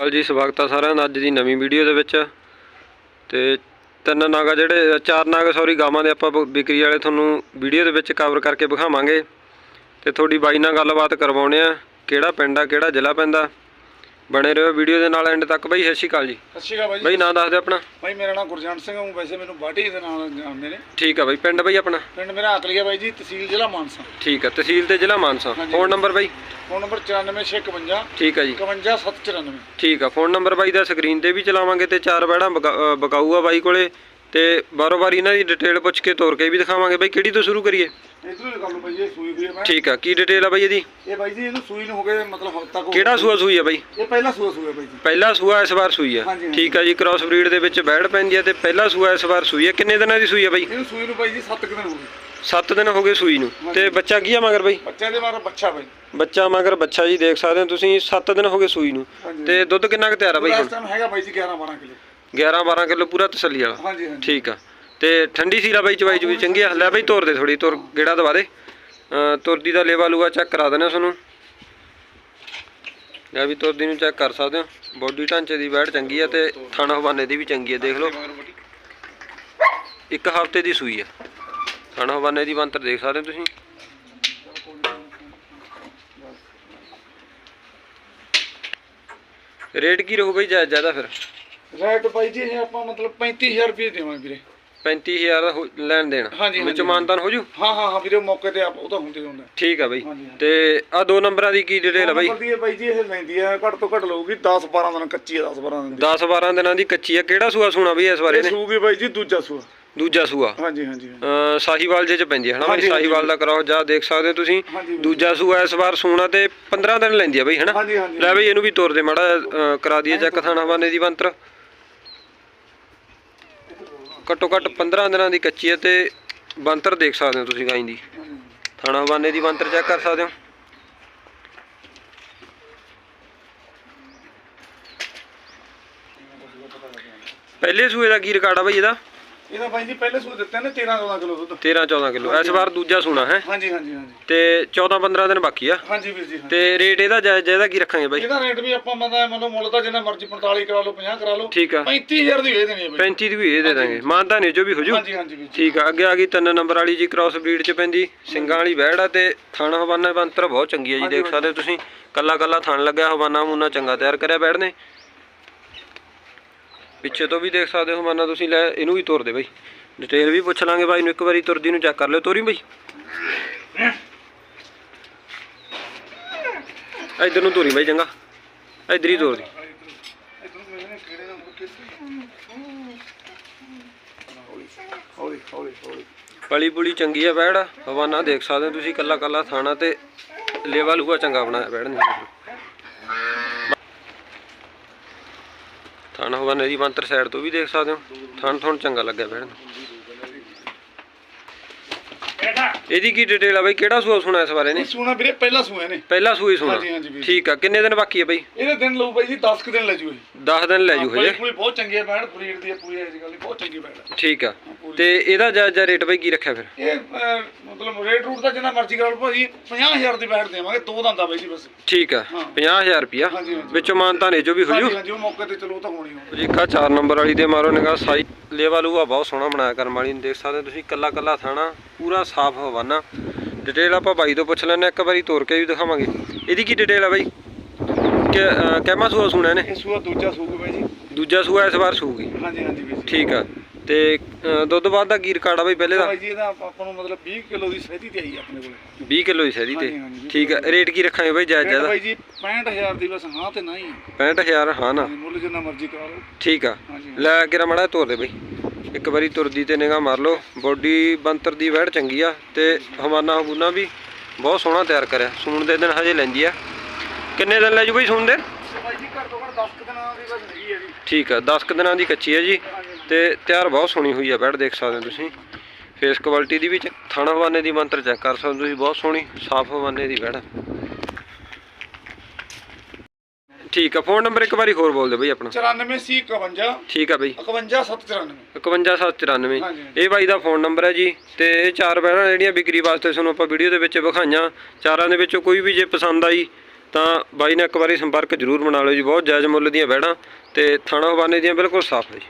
ਗੱਲ ਜੀ, ਸਵਾਗਤ ਆ ਸਾਰਿਆਂ ਦਾ ਅੱਜ ਦੀ ਨਵੀਂ ਵੀਡੀਓ ਦੇ ਵਿੱਚ। ਤੇ ਤਿੰਨ ਨਾਗਾ ਜਿਹੜੇ, ਚਾਰ ਨਾਗ ਸੌਰੀ ਗਾਵਾਂ ਦੇ ਆਪਾਂ ਬ- ਵਿਕਰੀ ਵਾਲੇ ਤੁਹਾਨੂੰ ਵੀਡੀਓ ਦੇ ਵਿੱਚ ਕਵਰ ਕਰਕੇ ਵਿਖਾਵਾਂਗੇ। ਤੇ ਤੁਹਾਡੀ ਬਾਈ ਨਾਲ ਗੱਲਬਾਤ ਕਰਵਾਉਣੇ ਆ, ਕਿਹੜਾ ਪਿੰਡ ਆ, ਕਿਹੜਾ ਜ਼ਿਲ੍ਹਾ ਪੈਂਦਾ। ਬਣੇ ਰਹੋ ਵੀਡੀਓ ਦੇ ਨਾਲ ਐਂਡ ਤੱਕ ਬਾਈ ਸਤਿ ਸ਼੍ਰੀ ਅਕਾਲ ਜੀ। ਸਤਿ ਸ਼੍ਰੀ ਅਕਾਲ ਬਾਈ ਬਾਈ ਨਾਂ ਦੱਸ ਦਿਓ ਆਪਣਾ। ਬਾਈ ਮੇਰਾ ਨਾਮ ਗੁਰਜੰਟ ਸਿੰਘ ਹੈ ਵੈਸੇ ਮੈਨੂੰ ਬਾਟੀ ਦੇ ਨਾਲ ਜਾਣਦੇ ਨੇ। ਠੀਕ ਆ ਬਾਈ ਪਿੰਡ ਬਾਈ ਆਪਣਾ? ਪਿੰਡ ਮੇਰਾ ਅਕਲੀਆ ਬਾਈ ਜੀ ਤਹਿਸੀਲ ਜ਼ਿਲ੍ਹਾ ਮਾਨਸਾ। ਠੀਕ ਆ ਤਹਿਸੀਲ ਤੇ ਜ਼ਿਲ੍ਹਾ ਮਾਨਸਾ। ਫੋਨ ਨੰਬਰ ਬਾਈ? ਫੋਨ ਨੰਬਰ 94651 ਠੀਕ ਆ ਜੀ। 51794 ਠੀਕ ਆ ਫੋਨ ਨੰਬਰ ਬਾਈ ਦਾ ਸਕਰੀਨ ਤੇ ਵੀ ਚਲਾਵਾਂਗੇ ਤੇ ਚਾਰ ਬੈੜਾਂ ਬਕਾਊ ਆ ਬਾਈ ਕੋਲੇ। ਤੇ ਬਾਰੋ ਬਾਰੀ ਇਹਨਾਂ ਦੀ ਡਿਟੇਲ ਪੁੱਛ ਕੇ ਤੋਰ ਕੇ ਵੀ ਦਿਖਾਵਾਂਗੇ ਬਾਈ ਕਿਹੜੀ ਤੋਂ ਸ਼ੁਰੂ ਕਰੀਏ? ਇਧਰੋਂ ਗੱਲ ਬਾਈ ਇਹ ਸੂਈ ਹੋਈ ਹੈ ਮੈਂ। ਠੀਕ ਆ ਕੀ ਡਿਟੇਲ ਆ ਬਾਈ ਇਹਦੀ? ਇਹ ਬਾਈ ਜੀ ਇਹਨੂੰ ਸੂਈ ਨੂੰ ਹੋ ਗਏ ਮਤਲਬ ਹਫ਼ਤਾ ਕੋ ਕਿਹੜਾ ਸੂਆ ਸੂਈ ਆ ਬਾਈ? ਇਹ ਪਹਿਲਾ ਸੂਆ ਸੂਆ ਬਾਈ ਜੀ। ਪਹਿਲਾ ਸੂਆ ਇਸ ਵਾਰ ਸੂਈ ਆ। ਹਾਂਜੀ, ਹਾਂਜੀ। ਠੀਕ ਆ ਜੀ ਕ੍ਰਾਸ ਬਰੀਡ ਦੇ ਵਿੱਚ ਬੈੜ ਪੈਂਦੀ ਆ ਤੇ ਪਹਿਲਾ ਸੂਆ ਇਸ ਵਾਰ ਸੂਈ ਆ। ਕਿੰਨੇ ਦਿਨਾਂ ਦੀ ਸੂਈ ਆ ਬਾਈ? ਇਹਨੂੰ ਸੂਈ ਨੂੰ ਬਾਈ ਜੀ 7 ਦਿਨ ਹੋ ਗਏ। 7 ਦਿਨ ਹੋ ਗਏ ਸੂਈ ਨੂੰ। ਤੇ ਬੱਚਾ ਕੀ ਆ ਮਗਰ ਬਾਈ? ਬੱਚਿਆਂ ਦੇ ਮਾਰਾ ਬੱਚਾ ਬਾਈ ਬੱਚਾ ਮਗਰ ਬੱਚਾ ਜੀ ਦੇਖ ਸਕਦੇ ਹੋ ਤੁਸੀਂ 7 ਦਿਨ ਹੋ ਗਏ ਸੂਈ ਨੂੰ। ਹਾਂਜੀ। ਤੇ ਦੁੱਧ ਕਿੰਨਾ ਕੁ ਤਿਆਰ ਆ ਬਾਈ ਇਸ ਟਾਈਮ ਹੈਗਾ ਬਾਈ ਜੀ 11 12 ਕਿਲੋ। 11 12 ਕਿਲੋ ਪੂਰਾ ਤਸੱਲੀ ਵਾਲਾ। ਹਾਂਜੀ ਹਾਂਜੀ। ਠੀਕ ਆ। ਤੇ ਠੰਡੀ ਸੀਲਾ ਬਾਈ ਚਵਾਈ ਚੂਈ ਚੰਗੀ ਆ। ਲੈ ਬਾਈ ਤੋਰ ਦੇ ਥੋੜੀ ਤੋਰ ਗੇੜਾ ਦਵਾ ਦੇ। ਤੁਰਦੀ ਦਾ ਲੇਵਾ ਲੂਆ ਚੈੱਕ ਕਰਾ ਦੇਣਾ ਤੁਹਾਨੂੰ। ਲੈ ਵੀ ਤੁਰਦੀ ਨੂੰ ਚੈੱਕ ਕਰ ਸਕਦੇ ਹੋ ਬੋਡੀ ਢਾਂਚੇ ਦੀ ਬੈੜ ਚੰਗੀ ਆ ਤੇ ਥਣ ਹਵਾਨੇ ਦੀ ਵੀ ਚੰਗੀ ਆ ਦੇਖ ਲਓ। ਇੱਕ ਹਫ਼ਤੇ ਦੀ ਸੂਈ ਆ। ਥਣ ਹਵਾਨੇ ਦੀ ਬੰਤਰ ਦੇਖ ਸਕਦੇ ਹੋ ਤੁਸੀਂ। ਰੇਟ ਕੀ ਰਹੂ ਬਈ ਜ਼ਿਆਦਾ ਫਿਰ? ਰੇਟ ਬਾਈ ਜੀ ਇਹ ਆਪਾਂ ਮਤਲਬ 35000 ਰੁਪਏ ਦੇਵਾਂਗੇ ਵੀਰੇ। 35000 ਦਾ ਹੋ- ਲੈਣ ਦੇਣ। ਹਾਂਜੀ, ਵਿੱਚ ਹਾਂਜੀ। ਹੋ ਜੂ? ਹਾਂ ਹਾਂ ਹਾਂ ਵੀਰੇ ਮੌਕੇ ਤੇ ਆਪ ਉਹ ਤਾਂ ਹੁੰਦੇ ਹੁੰਦਾ ਠੀਕ ਆ ਬਈ। ਹਾਂਜੀ, ਹਾਂਜੀ। ਤੇ ਆ ਦੋ ਨੰਬਰਾਂ ਦੀ ਕੀ ਡਿਟੇਲ ਆ ਬਈ? ਨੰਬਰ ਦੀ ਇਹ ਬਾਈ ਜੀ ਇਹ ਲੈਂਦੀ ਆ ਘੱਟ ਤੋਂ ਘੱਟ ਲਊਗੀ 10 12 ਦਿਨ ਕੱਚੀ ਆ 10 12 ਦਿਨ ਦੀ। 10 12 ਦਿਨਾਂ ਦੀ ਕੱਚੀ ਆ। ਕਿਹੜਾ ਸੂਆ ਸੂਣਾ ਬਈ ਇਸ ਵਾਰੇ ਇਹ ਨੇ? ਸੂਗੀ ਬਾਈ ਜੀ ਦੂਜਾ ਸੂਆ। ਦੂਜਾ ਸੂਆ। ਹਾਂਜੀ ਹਾਂਜੀ ਹਾਂਜੀ। ਅਹ ਸਾਹੀਵਾਲ ਜੇ ਚ ਪੈਂਦੀ ਹੈ ਹਨਾ ਬਈ? ਹਾਂਜੀ, ਹਾਂਜੀ। ਸਾਹੀਵਾਲ ਦਾ ਕਰਾਓ ਜਾ ਦੇਖ ਸਕਦੇ ਹੋ ਤੁਸੀਂ। ਹਾਂਜੀ। ਦੂਜਾ ਸੂਆ ਇਸ ਵਾਰ ਸੂਣਾ ਤੇ 15 ਦਿਨ ਲੈਂਦੀ ਆ ਬਈ ਹਨਾ? ਹਾਂਜੀ ਹਾਂਜੀ ਲੈ ਬਈ ਇਹਨੂੰ ਵੀ ਤੋਰ ਦੇ ਮਾੜਾ ਜਿਹਾ, ਅਹ ਕਰਾ ਦਈਏ ਚੈੱਕ ਥਾਣਾ ਬਾਨੇ ਦੀ ਬੰਤਰ ਘੱਟੋ ਘੱਟ 15 ਦਿਨਾਂ ਦੀ ਕੱਚੀ ਹੈ ਤੇ ਬੰਤਰ ਦੇਖ ਸਕਦੇ ਹੋ ਤੁਸੀਂ ਗਾਈ ਦੀ। ਥਾਣਾ ਬਾਨੇ ਦੀ ਬੰਤਰ ਚੈੱਕ ਕਰ ਸਕਦੇ ਹੋ। ਪਹਿਲੇ ਸੂਏ ਦਾ ਕੀ ਰਿਕਾਰਡ ਆ ਬਈ ਇਹਦਾ? ਇਹਦਾ ਬਾਈ ਜੀ ਪਹਿਲੇ ਸੂਆ ਦਿੱਤੇ ਨੇ 13 14 ਕਿਲੋ ਦੁੱਧ। 13 14 ਕਿਲੋ। ਇਸ ਵਾਰ ਦੂਜਾ ਸੂਣਾ ਹੈ? ਹਾਂਜੀ ਹਾਂਜੀ ਹਾਂਜੀ। ਤੇ 14 15 ਦਿਨ ਬਾਕੀ ਆ। ਹਾਂਜੀ ਵੀਰ ਜੀ ਹਾਂਜੀ। ਤੇ ਰੇਟ ਇਹਦਾ ਜਾਇਜ਼ ਇਹਦਾ ਕੀ ਰੱਖਾਂਗੇ ਬਾਈ? ਇਹਦਾ ਰੇਟ ਵੀ ਆਪਾਂ ਮਤਲਬ ਮਤਲਬ ਮੁੱਲ ਤਾਂ ਜਿੰਨਾ ਮਰਜ਼ੀ 45 ਕਰਾ ਲਓ 50 ਕਰਾ ਲਓ। ਠੀਕ ਆ। 35000 ਦੀ ਇਹ ਦੇਣੀ ਹੈ ਬਾਈ। 35 ਦੀ ਵੀ ਇਹ ਦੇ ਦਾਂਗੇ। ਮਾਨਤਾ ਨਹੀਂ ਜੋ ਵੀ ਹੋ ਜੂ। ਹਾਂਜੀ ਹਾਂਜੀ ਵੀਰ ਜੀ। ਠੀਕ ਆ ਅੱਗੇ ਆ ਗਈ ਤਿੰਨ ਨੰਬਰ ਵਾਲੀ ਜੀ ਕ੍ਰਾਸ ਬਰੀਡ ਚ ਪੈਂਦੀ। ਸਿੰਗਾਂ ਵਾਲੀ ਵਹਿੜ ਆ ਤੇ ਥਣ ਹਵਾਨਾ ਬੰਤਰ ਬਹੁਤ ਚੰਗੀ ਆ ਜੀ ਦੇਖ ਸਕਦੇ ਹੋ ਤੁਸੀਂ। ਕੱਲਾ ਕੱਲਾ ਥਣ ਲੱਗਿਆ ਹਵਾਨਾ ਮੂਨਾ ਚੰਗਾ ਤਿਆਰ ਕਰਿਆ ਬੈੜ ਨੇ। ਪਿੱਛੇ ਤੋਂ ਵੀ ਦੇਖ ਸਕਦੇ ਹੋ ਹਵਾਨਾ ਤੁਸੀਂ ਲੈ, ਇਹਨੂੰ ਵੀ ਤੋਰ ਦੇ ਬਾਈ। ਡਿਟੇਲ ਵੀ ਪੁੱਛ ਲਾਂਗੇ ਬਾਈ ਨੂੰ, ਇੱਕ ਵਾਰੀ ਤੁਰਦੀ ਨੂੰ ਚੈੱਕ ਕਰ ਲਿਓ, ਤੋਰੀ ਬਾਈ। ਇੱਧਰ ਨੂੰ ਤੋਰੀ ਬਾਈ, ਚੰਗਾ। ਇੱਧਰ ਹੀ ਤੋਰ ਦੀ। ਹੌਲੀ ਹੌਲੀ ਹੌਲੀ ਪਲੀ ਪੁਲੀ ਚੰਗੀ ਆ ਬੈੜ ਹਵਾਨਾ ਦੇਖ ਸਕਦੇ ਹੋ ਤੁਸੀਂ ਕੱਲਾ ਕੱਲਾ ਥਾਣਾ ਤੇ ਲੇਵਾ ਲੂਆ ਚੰਗਾ ਬਣਾਇਆ ਬੈੜ ਨੇ ਥਾਣਾ ਹਵਾਨੇ ਦੀ ਬੰਤਰ ਸਾਈਡ ਤੋਂ ਵੀ ਦੇਖ ਸਕਦੇ ਹੋ। ਥਣ ਥਣ ਚੰਗਾ ਲੱਗਿਆ ਨੂੰ। ਇਹਦੀ ਕੀ ਡਿਟੇਲ ਆ ਬਈ? ਕਿਹੜਾ ਸੂਆ ਸੁਣਾ ਇਸ ਬਾਰੇ ਨੇ? ਸੂਣਾ ਵੀਰੇ ਪਹਿਲਾ ਸੂਆ ਨੇ ਪਹਿਲਾ ਸੂਈ ਸੁਣਾ। ਹਾਂਜੀ, ਹਾਂਜੀ ਵੀਰ। ਠੀਕ ਆ। ਕਿੰਨੇ ਦਿਨ ਬਾਕੀ ਆ ਬਈ? ਇਹਦੇ ਦਿਨ ਲਊ ਬਾਈ ਜੀ 10 ਕੁ ਦਿਨ ਲੈ ਜੂ ਇਹ। 10 ਦਿਨ ਲੈ ਜੂ ਹਜੇ? ਪੂਰੀ ਬਹੁਤ ਚੰਗੀ ਹੈ ਬੈੜ ਬਰੀਡ ਦੀ ਪੂਰੀ ਗੱਲ ਨਹੀਂ ਬਹੁਤ ਚੰਗੀ ਹੈ ਠੀਕ ਆ। ਤੇ ਇਹਦਾ ਜਾਇਜ਼ਾ ਰੇਟ ਬਈ ਕੀ ਰੱਖਿਆ ਫਿਰ? ਇਹ ਮਤਲਬ ਰੇਟ ਰੂਟ ਦਾ ਜਿੰਨਾ ਮਰਜ਼ੀ ਕਰਾ ਲਓ ਭਾਜੀ 50000 ਦੀ ਬੈੜ ਦੇਵਾਂਗੇ ਦੋ ਦੰਦਾ ਬਾਈ ਜੀ ਬਸ। ਠੀਕ ਆ 50000 ਰੁਪਿਆ ਹਾਂਜੀ, ਹਾਂਜੀ। ਵਿੱਚੋਂ ਮਾਨਤਾ ਨੇ ਜੋ ਵੀ ਹੋ ਜੂ ਹਾਂਜੀ ਹਾਂਜੀ ਉਹ ਮੌਕੇ ਤੇ ਚਲੋ ਉਹ ਤਾਂ ਹੋਣੀ ਹੋਣੀ ਜੀ ਕਾ 4 ਨੰਬਰ ਵਾਲੀ ਦੇ ਮਾਰੋ ਨਿਗਾਹ ਸਾਈ ਲੇਵਾ ਲੂਆ ਬਹੁਤ ਸੋਹਣਾ ਬਣਾਇਆ ਕਰਮ ਵਾਲੀ ਨੂੰ ਦੇਖ ਸਕਦੇ ਹੋ ਤੁਸੀਂ ਕੱਲਾ ਕੱਲਾ ਥਾਣਾ ਪੂਰਾ ਸਾਫ਼ ਹਵਾਨਾ। ਡਿਟੇਲ ਆਪਾਂ ਬਾਈ ਤੋਂ ਪੁੱਛ ਲੈਣੇ ਇੱਕ ਵਾਰੀ ਤੋਰ ਕੇ ਵੀ ਦਿਖਾਵਾਂਗੇ। ਇਹਦੀ ਕੀ ਡਿਟੇਲ ਆ ਬਾਈ? ਕਿ ਅਹ, ਕਹਿਮਾ ਸੂਆ ਸੁਣਿਆ ਨੇ ਇਹ ਸੂਆ ਦੂਜਾ ਸੂਗਾ ਬਾਈ ਜੀ। ਦੂਜਾ ਸੂਆ ਇਸ ਵਾਰ ਸੂਗੀ। ਹਾਂਜੀ ਹਾਂਜੀ ਜੀ। ਠੀਕ ਆ। ਤੇ ਦੁੱਧ ਬਾਅਦ ਦਾ ਕੀ ਰਿਕਾਰਡ ਆ ਬਾਈ ਪਹਿਲੇ ਦਾ? ਜੀ ਇਹਦਾ ਆਪਾਂ ਨੂੰ ਮਤਲਬ 20 ਕਿਲੋ ਦੀ ਸਹਿਤੀ ਤੇ ਆਈ ਆਪਣੇ ਕੋਲੇ। 20 ਕਿਲੋ ਹੀ ਸਹਿਦੀ ਤੇ? ਠੀਕ ਆ। ਰੇਟ ਕੀ ਰੱਖਾਂਗੇ ਬਾਈ ਜਾਇਜ਼ ਜ਼ਿਆਦਾ? ਬਾਈ ਜੀ 65000 ਦੀ ਬਸ ਹਾਂ ਤੇ ਨਹੀਂ। 65000 ਹਾਂ ਨਾ। ਮੁੱਲ ਜਿੰਨਾ ਮਰਜ਼ੀ ਕਰਾ ਲਓ। ਠੀਕ ਆ। ਲੈ ਕੇ ਮੜਾ ਤੋਰ ਦੇ ਬਈ। ਇੱਕ ਵਾਰੀ ਤੁਰਦੀ ਤੇ ਨਿਗਾਹ ਮਾਰ ਲਓ। ਬੋਡੀ ਬੰਤਰ ਦੀ ਵਹਿੜ ਚੰਗੀ ਆ ਤੇ ਹਵਾਨਾ ਹਬੂਨਾ ਵੀ ਬਹੁਤ ਸੋਹਣਾ ਤਿਆਰ ਕਰਿਆ। ਸੂਣ ਦੇ ਦਿਨ ਹਜੇ ਲੈਂਦੀ ਆ। ਕਿੰਨੇ ਦਿਨ ਲੈ ਜੂ ਬਈ ਸੂਣ ਦੇ? ਬਾਈ ਜੀ ਘੱਟ ਤੋਂ ਘੱਟ 10 ਕੁ ਦਿਨਾਂ ਦੀ ਬਸ ਹੈਗੀ ਹੈ ਜੀ। ਠੀਕ ਆ 10 ਕੁ ਦਿਨਾਂ ਦੀ ਕੱਚੀ ਆ ਜੀ। ਤੇ ਤਿਆਰ ਬਹੁਤ ਸੋਹਣੀ ਹੋਈ ਆ ਵਹਿੜ ਦੇਖ ਸਕਦੇ ਹੋ ਤੁਸੀਂ। ਫੇਸ ਕੁਆਲਿਟੀ ਦੀ ਵੀ ਥਣ ਹਵਾਨੇ ਦੀ ਮੰਤਰ ਚੈੱਕ ਕਰ ਸਕਦੇ ਹੋ ਤੁਸੀਂ ਬਹੁਤ ਸੋਹਣੀ ਸਾਫ਼ ਹਵਾਨੇ ਦੀ ਵਹਿੜ ਠੀਕ ਆ ਫੋਨ ਨੰਬਰ ਇੱਕ ਵਾਰੀ ਹੋਰ ਬੋਲ ਦੇ ਬਈ ਆਪਣਾ। 94 ਸੀ 51 ਠੀਕ ਆ ਬਈ। 51 794 51794 ਹਾਂਜੀ। ਇਹ ਬਾਈ ਦਾ ਫੋਨ ਨੰਬਰ ਹੈ ਜੀ ਤੇ ਇਹ ਚਾਰ ਬੈੜਾਂ ਜਿਹੜੀਆਂ ਵਿਕਰੀ ਵਾਸਤੇ ਤੁਹਾਨੂੰ ਆਪਾਂ ਵੀਡੀਓ ਦੇ ਵਿੱਚ ਵਿਖਾਈਆਂ। ਚਾਰਾਂ ਦੇ ਵਿੱਚੋਂ ਕੋਈ ਵੀ ਜੇ ਪਸੰਦ ਆਈ ਤਾਂ ਬਾਈ ਨਾਲ ਇੱਕ ਵਾਰੀ ਸੰਪਰਕ ਜ਼ਰੂਰ ਬਣਾ ਲਓ ਜੀ ਬਹੁਤ ਜਾਇਜ਼ ਮੁੱਲ ਦੀਆਂ ਵੈੜਾਂ ਤੇ ਥਾਣਾ ਹਵਾਨੇ ਦੀਆਂ ਬਿਲਕੁਲ ਸਾਫ਼ ਹੈ ਜੀ।